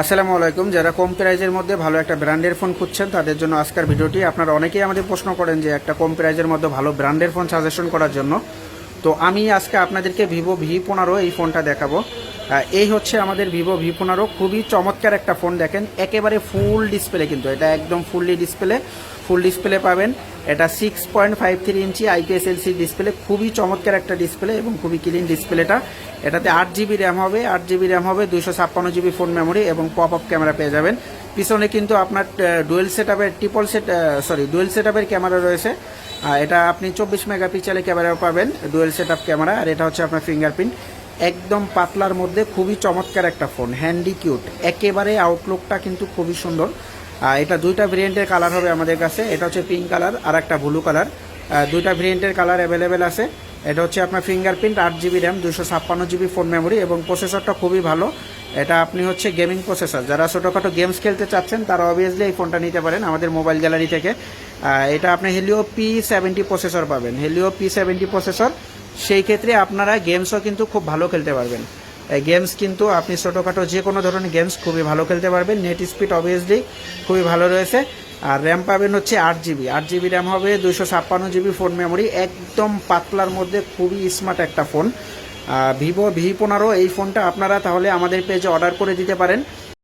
আসসালামু আলাইকুম। যারা কম প্রাইজের মধ্যে ভালো একটা ব্র্যান্ডের ফোন খুঁজছেন, তাদের জন্য আজকের ভিডিওটি আপনারা অনেকেই আমাদের প্রশ্ন করেন যে একটা কম প্রাইজের মধ্যে ভালো ব্র্যান্ডের ফোন সাজেশন করার জন্য। তো আমি আজকে আপনাদেরকে ভিভো ভি পনেরো এই ফোনটা দেখাবো। এই হচ্ছে আমাদের ভিভো ভি পনেরো। খুবই চমৎকার একটা ফোন দেখেন। একেবারে ফুল ডিসপ্লে কিন্তু। এটা একদম ফুললি ডিসপ্লে ফুল ডিসপ্লে পাবেন। এটা six point five three inch IPS LC display খুবই চমৎকার একটা ডিসপ্লে এবং খুবই ক্লিন ডিসপ্লেটা এটাতে আট জিবি র্যাম হবে, আট জিবি র্যাম হবে, দুইশো ছাপ্পান্ন জিবি ফোন মেমোরি এবং পপ আপ ক্যামেরা পেয়ে যাবেন। পিছনে কিন্তু আপনার ডুয়েল সেট আপের triple set sorry dual set আপের ক্যামেরা রয়েছে। এটা আপনি চব্বিশ মেগাপিক্সেলের ক্যামেরা পাবেন ডুয়েল সেট আপ ক্যামেরা আর এটা হচ্ছে আপনার ফিঙ্গারপ্রিন্ট একদম পাতলার মধ্যে খুবই চমৎকার একটা ফোন হ্যান্ডি কিউট একেবারে আউটলুকটা কিন্তু খুবই সুন্দর। এটা দুইটা ভেরিয়েন্টের কালার হবে আমাদের কাছে। এটা হচ্ছে পিঙ্ক কালার আর একটা ব্লু কালার দুইটা ভেরিয়েন্টের কালার অ্যাভেলেবেল আছে। এটা হচ্ছে আপনার ফিঙ্গারপ্রিন্ট আট জিবি র্যাম দুশো ছাপ্পান্ন জিবি ফোন মেমোরি এবং প্রসেসরটা খুবই ভালো। এটা আপনি হচ্ছে গেমিং প্রসেসর যারা ছোটোখাটো গেমস খেলতে চাচ্ছেন, তারা অবভিয়াসলি এই ফোনটা নিতে পারেন আমাদের মোবাইল গ্যালারি থেকে। এটা আপনি হেলিও পি সেভেন্টি প্রসেসর পাবেন। হেলিও পি সেভেন্টি প্রসেসর সেই ক্ষেত্রে আপনারা গেমসও কিন্তু খুব ভালো খেলতে পারবেন। গেমস কিন্তু আপনি ছোটোখাটো যে কোনো ধরনের গেমস খুবই ভালো খেলতে পারবেন। নেট স্পিড অবভিয়াসলি খুবই ভালো রয়েছে। আর র্যাম পাবেন হচ্ছে আট জিবি আট জিবি র্যাম হবে দুশো ছাপ্পান্ন জিবি ফোন মেমোরি একদম পাতলার মধ্যে খুবই স্মার্ট একটা ফোন ভিভো ভি পনেরো, এই ফোনটা আপনারা তাহলে আমাদের পেজে অর্ডার করে দিতে পারেন।